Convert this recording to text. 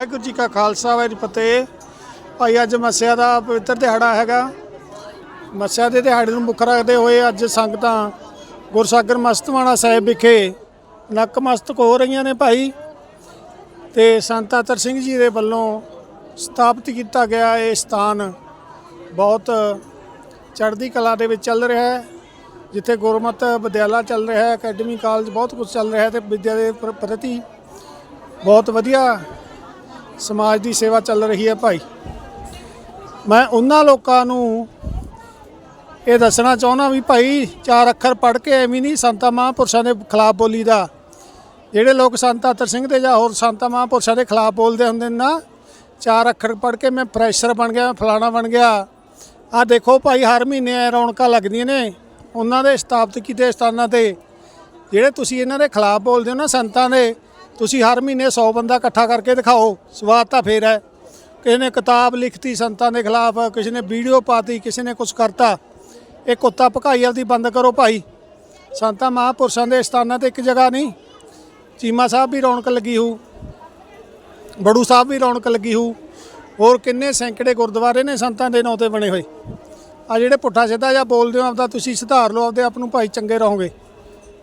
ਵਾਹਿਗੁਰੂ ਜੀ ਕਾ ਖਾਲਸਾ, ਵਾਹਿਗੁਰੂ ਫਤਿਹ। ਭਾਈ, ਅੱਜ ਮੱਸਿਆ ਦਾ ਪਵਿੱਤਰ ਦਿਹਾੜਾ ਹੈਗਾ। ਮੱਸਿਆ ਦੇ ਦਿਹਾੜੇ ਨੂੰ ਮੁੱਖ ਰੱਖਦੇ ਹੋਏ ਅੱਜ ਸੰਗਤਾਂ ਗੁਰਸਾਗਰ ਮਸਤਵਾਣਾ ਸਾਹਿਬ ਵਿਖੇ ਨਕਮਸਤਕ ਹੋ ਰਹੀਆਂ ਨੇ ਭਾਈ। ਤੇ ਸੰਤ ਅਤਰ ਸਿੰਘ ਜੀ ਦੇ ਵੱਲੋਂ ਸਥਾਪਿਤ ਕੀਤਾ ਗਿਆ ਇਹ ਸਥਾਨ ਬਹੁਤ ਚੜ੍ਹਦੀ ਕਲਾ ਦੇ ਵਿੱਚ ਚੱਲ ਰਿਹਾ ਹੈ, ਜਿੱਥੇ ਗੁਰਮਤ ਵਿਦਿਆਲਾ ਚੱਲ ਰਿਹਾ ਹੈ, ਅਕੈਡਮੀ ਕਾਲਜ ਬਹੁਤ ਕੁਝ ਚੱਲ ਰਿਹਾ ਹੈ ਤੇ ਵਿਦਿਆ ਦੇ ਪ੍ਰ- ਪ੍ਰਤੀ ਬਹੁਤ ਵਧੀਆ ਸਮਾਜ ਦੀ ਸੇਵਾ ਚੱਲ ਰਹੀ ਹੈ ਭਾਈ। ਮੈਂ ਉਹਨਾਂ ਲੋਕਾਂ ਨੂੰ ਇਹ ਦੱਸਣਾ ਚਾਹੁੰਦਾ ਵੀ ਭਾਈ, ਚਾਰ ਅੱਖਰ ਪੜ੍ਹ ਕੇ ਐਵੇਂ ਨਹੀਂ ਸੰਤਾਂ ਮਹਾਂਪੁਰਸ਼ਾਂ ਦੇ ਖਿਲਾਫ ਬੋਲੀ ਦਾ ਜਿਹੜੇ ਲੋਕ ਸੰਤ ਅਤਰ ਸਿੰਘ ਦੇ ਜਾਂ ਹੋਰ ਸੰਤਾਂ ਮਹਾਂਪੁਰਸ਼ਾਂ ਦੇ ਖਿਲਾਫ ਬੋਲਦੇ ਹੁੰਦੇ ਨੇ ਨਾ, ਚਾਰ ਅੱਖਰ ਪੜ੍ਹ ਕੇ ਮੈਂ ਪ੍ਰੈਸ਼ਰ ਬਣ ਗਿਆ, ਮੈਂ ਫਲਾਣਾ ਬਣ ਗਿਆ। ਆ ਦੇਖੋ ਭਾਈ, ਹਰ ਮਹੀਨੇ ਐਂ ਰੌਣਕਾਂ ਲੱਗਦੀਆਂ ਨੇ। ਉਹਨਾਂ ਦੇ ਸਥਾਪਿਤ ਕੀਤੇ ਸਥਾਨਾਂ ਤੇ, ਜਿਹੜੇ ਤੁਸੀਂ ਇਹਨਾਂ ਦੇ ਖਿਲਾਫ ਬੋਲਦੇ ਹੋ ਨਾ ਸੰਤਾਂ ਦੇ ਤੁਸੀਂ ਹਰ ਮਹੀਨੇ 100 ਬੰਦਾ ਇਕੱਠਾ ਕਰਕੇ ਦਿਖਾਓ, ਸਵਾਦ ਤਾਂ ਫੇਰ ਹੈ। ਕਿਸੇ ਨੇ ਕਿਤਾਬ ਲਿਖਤੀ ਸੰਤਾਂ ਦੇ ਖਿਲਾਫ, ਕਿਸੇ ਨੇ ਵੀਡੀਓ ਪਾਤੀ, ਕਿਸੇ ਨੇ ਕੁਝ ਕਰਤਾ। ਇਹ ਕੁੱਤਾ ਭਕਾਈ ਵਾਲੀ ਬੰਦ ਕਰੋ ਭਾਈ। ਸੰਤਾਂ ਮਹਾਂਪੁਰਸ਼ਾਂ ਦੇ ਸਥਾਨਾਂ ਤੇ ਇੱਕ ਜਗ੍ਹਾ ਨਹੀਂ। ਚੀਮਾ ਸਾਹਿਬ ਵੀ ਰੌਣਕ ਲੱਗੀ ਹੋਊ। ਬੜੂ ਸਾਹਿਬ ਵੀ ਰੌਣਕ ਲੱਗੀ ਹੋਊ। ਹੋਰ ਕਿੰਨੇ ਸੈਂਕੜੇ ਗੁਰਦੁਆਰੇ ਨੇ ਸੰਤਾਂ ਦੇ ਨਾਂ ਤੇ ਬਣੇ ਹੋਏ। ਆ ਜਿਹੜੇ ਪੁੱਠਾ ਸਿੱਧਾ ਜਾਂ ਬੋਲਦੇ ਹੋ, ਆਪਦਾ ਤੁਸੀਂ ਸੁਧਾਰ ਲਓ, ਆਪਦੇ ਆਪ ਨੂੰ ਭਾਈ ਚੰਗੇ ਰਹੋਗੇ।